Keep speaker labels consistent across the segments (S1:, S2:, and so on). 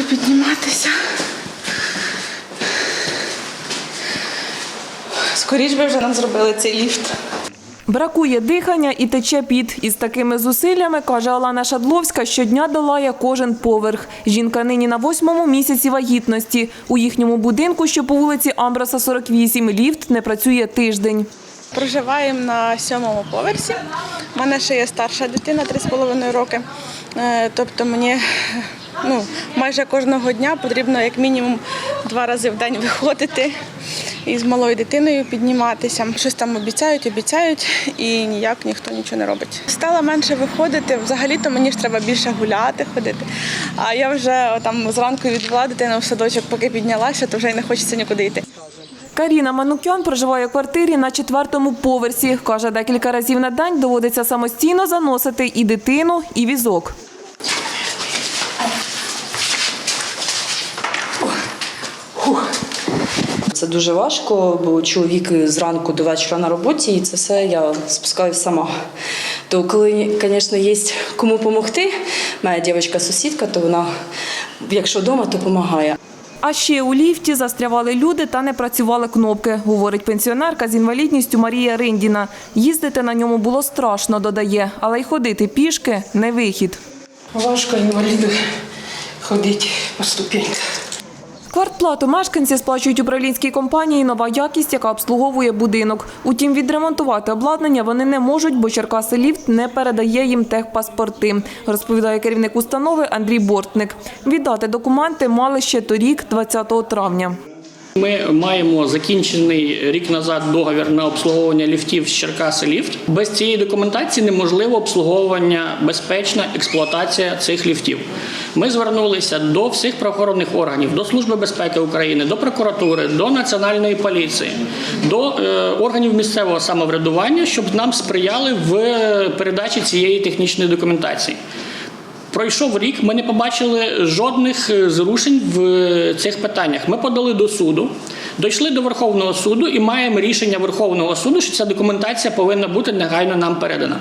S1: важко підніматися. Скоріш би вже нам зробили цей ліфт.
S2: Бракує дихання і тече піт. Із такими зусиллями, каже Олена Шадловська, щодня долає кожен поверх. Жінка нині на восьмому місяці вагітності. У їхньому будинку, що по вулиці Амброса, 48, ліфт не працює тиждень.
S1: Проживаємо на сьомому поверсі. У мене ще є старша дитина, 3,5 роки. Е, Тобто мені ну, майже кожного дня потрібно як мінімум два рази в день виходити і з малою дитиною підніматися. Щось там обіцяють, обіцяють, і ніяк ніхто нічого не робить. Стала менше виходити. Взагалі-то мені ж треба більше гуляти, ходити. А я вже там зранку відвела дитину в садочок, поки піднялася, то вже й не хочеться нікуди йти.
S2: Каріна Манукян проживає в квартирі на четвертому поверсі. Каже, декілька разів на день доводиться самостійно заносити і дитину, і візок.
S3: Це дуже важко, бо чоловік зранку до вечора на роботі, і це все я спускаю сама. То коли, звісно, є кому допомогти, моя дівчинка-сусідка, то вона, якщо вдома, то допомагає.
S2: А ще у ліфті застрявали люди та не працювали кнопки, говорить пенсіонерка з інвалідністю Марія Риндіна. Їздити на ньому було страшно, додає, але й ходити пішки не вихід.
S4: Важко інваліду ходити по ступеньках.
S2: Квартплату мешканці сплачують управлінській компанії «Нова якість», яка обслуговує будинок. Утім, відремонтувати обладнання вони не можуть, бо Черкаси ліфт не передає їм техпаспорти, розповідає керівник установи Андрій Бортник. Віддати документи мали ще торік, 20 травня.
S5: Ми маємо закінчений рік назад договір на обслуговування ліфтів з Черкаси ліфт. Без цієї документації неможливо обслуговування, безпечна експлуатація цих ліфтів. Ми звернулися до всіх правоохоронних органів, до Служби безпеки України, до прокуратури, до національної поліції, до е, органів місцевого самоврядування, щоб нам сприяли в передачі цієї технічної документації. Пройшов рік, ми не побачили жодних е, зрушень в е, цих питаннях. Ми подали до суду, дійшли до Верховного суду і маємо рішення Верховного суду, що ця документація повинна бути негайно нам передана.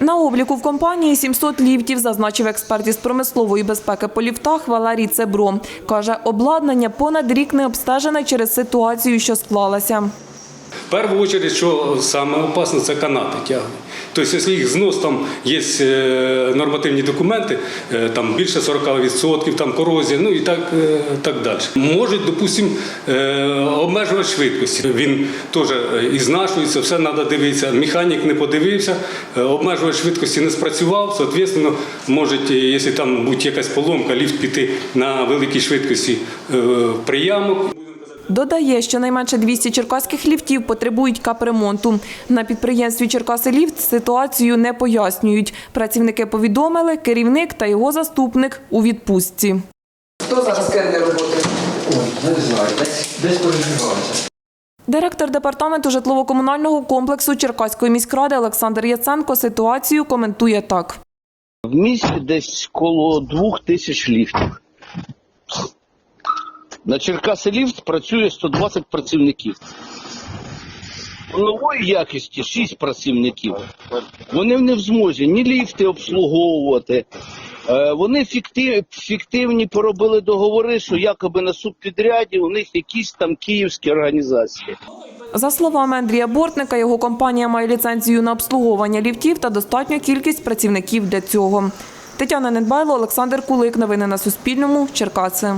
S2: На обліку в компанії 700 ліфтів, зазначив експерт із промислової безпеки по ліфтах Валерій Цебро. Каже, обладнання понад рік не обстежене через ситуацію, що склалася.
S6: В першу чергу, що саме опасно, це канати тягли. Тобто, якщо їх знос там є е, нормативні документи, е, там більше 40%, там корозія, ну і так, е, так далі. Можуть, допустимо, обмежувати швидкості. Він теж і знашується, все треба дивитися. Механік не подивився, обмежувати швидкості не спрацював. Соответственно, може, якщо там будь якась поломка, ліфт піти на великій швидкості приямок.
S2: Додає, що найменше 200 черкаських ліфтів потребують капремонту. На підприємстві Черкаси ліфт ситуацію не пояснюють. Працівники повідомили, керівник та його заступник у відпустці.
S7: Хто зараз керує роботою? Ой, не знаю, десь, десь переживалися.
S2: Директор департаменту житлово-комунального комплексу Черкаської міськради Олександр Яценко ситуацію коментує так.
S8: В місті десь коло двох тисяч ліфтів. На Черкаси ліфт працює 120 працівників. Нової якості 6 працівників. Вони не в змозі ні ліфти обслуговувати. Е, Вони фіктив, фіктивні поробили договори, що якоби на субпідряді у них якісь там київські організації.
S2: За словами Андрія Бортника, його компанія має ліцензію на обслуговування ліфтів та достатню кількість працівників для цього. Тетяна Недбайло, Олександр Кулик. Новини на Суспільному. Черкаси.